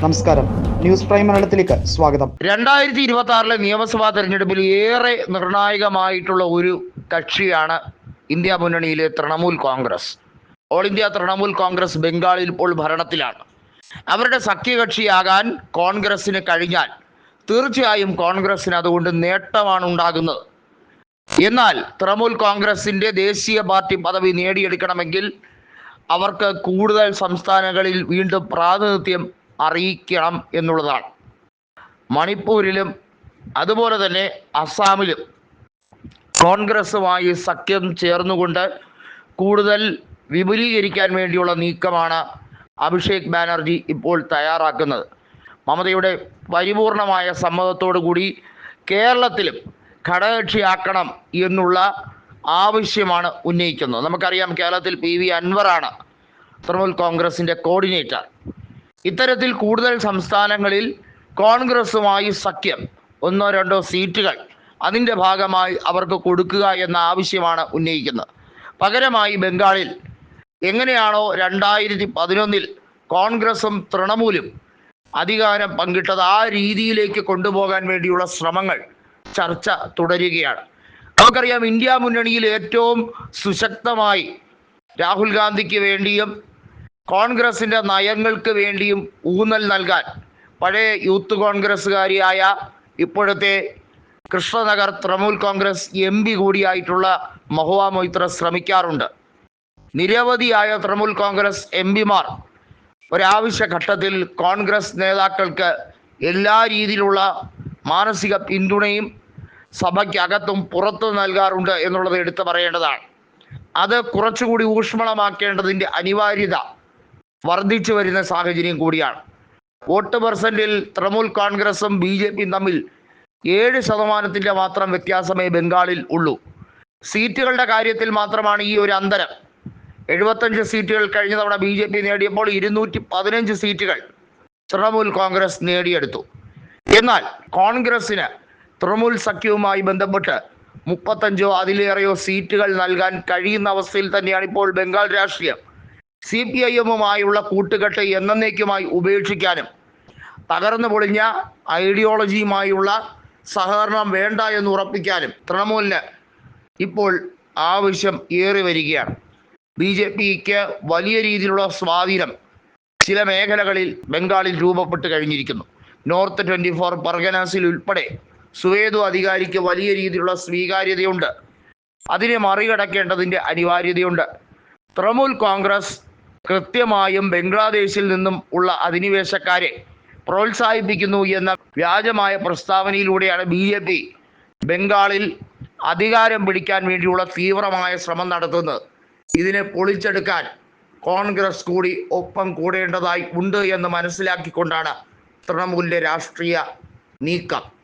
നമസ്കാരം. News prime മലയാളത്തിലേക്ക് സ്വാഗതം. രണ്ടായിരത്തി ഇരുപത്തി ആറിലെ നിയമസഭാ തെരഞ്ഞെടുപ്പിൽ ഏറെ നിർണായകമായിട്ടുള്ള ഒരു കക്ഷിയാണ് ഇന്ത്യ മുന്നണിയിലെ തൃണമൂൽ കോൺഗ്രസ്. ഓൾ ഇന്ത്യ തൃണമൂൽ കോൺഗ്രസ് ബംഗാളിൽ ഇപ്പോൾ ഭരണത്തിലാണ്. അവരുടെ സഖ്യകക്ഷിയാകാൻ കോൺഗ്രസിന് കഴിഞ്ഞാൽ തീർച്ചയായും കോൺഗ്രസ്സിന് അതുകൊണ്ട് നേട്ടമാണ് ഉണ്ടാകുന്നത്. എന്നാൽ തൃണമൂൽ കോൺഗ്രസിന്റെ ദേശീയ പാർട്ടി പദവി നേടിയെടുക്കണമെങ്കിൽ അവർക്ക് കൂടുതൽ സംസ്ഥാനങ്ങളിൽ വീണ്ടും പ്രാതിനിധ്യം അറിയിക്കണം എന്നുള്ളതാണ്. മണിപ്പൂരിലും അതുപോലെ തന്നെ അസാമിലും കോൺഗ്രസുമായി സഖ്യം ചേർന്നുകൊണ്ട് കൂടുതൽ വിപുലീകരിക്കാൻ വേണ്ടിയുള്ള നീക്കമാണ് അഭിഷേക് ബാനർജി ഇപ്പോൾ തയ്യാറാക്കുന്നത്. മമതയുടെ പരിപൂർണമായ സമ്മതത്തോടു കൂടി കേരളത്തിലും ഘടകകക്ഷിയാക്കണം എന്നുള്ള ആവശ്യമാണ് ഉന്നയിക്കുന്നത്. നമുക്കറിയാം കേരളത്തിൽ പി വി അൻവറാണ് തൃണമൂൽ കോൺഗ്രസിന്റെ കോർഡിനേറ്റർ. ഇത്തരത്തിൽ കൂടുതൽ സംസ്ഥാനങ്ങളിൽ കോൺഗ്രസുമായി സഖ്യം ഒന്നോ രണ്ടോ സീറ്റുകൾ അതിന്റെ ഭാഗമായി അവർക്ക് കൊടുക്കുക എന്ന ആവശ്യമാണ് ഉന്നയിക്കുന്നത്. പകരമായി ബംഗാളിൽ എങ്ങനെയാണോ രണ്ടായിരത്തി പതിനൊന്നിൽ കോൺഗ്രസും തൃണമൂലും അധികാരം പങ്കിട്ടത് ആ രീതിയിലേക്ക് കൊണ്ടുപോകാൻ വേണ്ടിയുള്ള ശ്രമങ്ങൾ ചർച്ച തുടരുകയാണ്. നമുക്കറിയാം ഇന്ത്യ മുന്നണിയിൽ ഏറ്റവും സുശക്തമായി രാഹുൽ ഗാന്ധിക്ക് വേണ്ടിയും കോൺഗ്രസിന്റെ നയങ്ങൾക്ക് വേണ്ടിയും ഊന്നൽ നൽകാൻ പഴയ യൂത്ത് കോൺഗ്രസ്സുകാരിയായ ഇപ്പോഴത്തെ കൃഷ്ണനഗർ തൃണമൂൽ കോൺഗ്രസ് എം പി കൂടിയായിട്ടുള്ള മഹുവ മൊയ്ത്ര ശ്രമിക്കാറുണ്ട്. നിരവധിയായ തൃണമൂൽ കോൺഗ്രസ് എം പിമാർ ഒരാവശ്യ ഘട്ടത്തിൽ കോൺഗ്രസ് നേതാക്കൾക്ക് എല്ലാ രീതിയിലുള്ള മാനസിക പിന്തുണയും സഭയ്ക്കകത്തും പുറത്തു നൽകാറുണ്ട് എന്നുള്ളത് എടുത്തു പറയേണ്ടതാണ്. അത് കുറച്ചുകൂടി ഊഷ്മളമാക്കേണ്ടതിന്റെ അനിവാര്യത വർദ്ധിച്ചു വരുന്ന സാഹചര്യം കൂടിയാണ്. വോട്ട് പെർസെന്റിൽ തൃണമൂൽ കോൺഗ്രസും ബി ജെ പിയും തമ്മിൽ ഏഴ് ശതമാനത്തിന്റെ മാത്രം വ്യത്യാസമേ ബംഗാളിൽ ഉള്ളൂ. സീറ്റുകളുടെ കാര്യത്തിൽ മാത്രമാണ് ഈ ഒരു അന്തരം. എഴുപത്തഞ്ച് സീറ്റുകൾ കഴിഞ്ഞ തവണ ബി ജെ പി നേടിയപ്പോൾ ഇരുന്നൂറ്റി പതിനഞ്ച് സീറ്റുകൾ തൃണമൂൽ കോൺഗ്രസ് നേടിയെടുത്തു. എന്നാൽ കോൺഗ്രസിന് തൃണമൂൽ സഖ്യവുമായി ബന്ധപ്പെട്ട് മുപ്പത്തഞ്ചോ അതിലേറെയോ സീറ്റുകൾ നൽകാൻ കഴിയുന്ന അവസ്ഥയിൽ തന്നെയാണ് ഇപ്പോൾ ബംഗാൾ രാഷ്ട്രീയം. സി പി ഐ എമ്മുമായുള്ള കൂട്ടുകെട്ട് എന്നേക്കുമായി ഉപേക്ഷിക്കാനും തകർന്നു പൊളിഞ്ഞ ഐഡിയോളജിയുമായുള്ള സഹകരണം വേണ്ട എന്ന് ഉറപ്പിക്കാനും തൃണമൂലിന് ഇപ്പോൾ ആവശ്യം ഏറി വരികയാണ്. ബി ജെ പിക്ക് വലിയ രീതിയിലുള്ള സ്വാധീനം ചില മേഖലകളിൽ ബംഗാളിൽ രൂപപ്പെട്ട് കഴിഞ്ഞിരിക്കുന്നു. നോർത്ത് ട്വന്റി ഫോർ പർഗനാസിൽ ഉൾപ്പെടെ സുവേദു അധികാരിക്ക് വലിയ രീതിയിലുള്ള സ്വീകാര്യതയുണ്ട്. അതിനെ മറികടക്കേണ്ടതിന്റെ അനിവാര്യതയുണ്ട്. തൃണമൂൽ കോൺഗ്രസ് കൃത്യമായും ബംഗ്ലാദേശിൽ നിന്നും ഉള്ള അധിനിവേശക്കാരെ പ്രോത്സാഹിപ്പിക്കുന്നു എന്ന വ്യാജമായ പ്രസ്താവനയിലൂടെയാണ് ബി ജെ പി ബംഗാളിൽ അധികാരം പിടിക്കാൻ വേണ്ടിയുള്ള തീവ്രമായ ശ്രമം നടത്തുന്നത്. ഇതിനെ പൊളിച്ചെടുക്കാൻ കോൺഗ്രസ് കൂടി ഒപ്പം കൂടേണ്ടതായി ഉണ്ട് എന്ന് മനസ്സിലാക്കിക്കൊണ്ടാണ് തൃണമൂലിന്റെ രാഷ്ട്രീയ നീക്കം.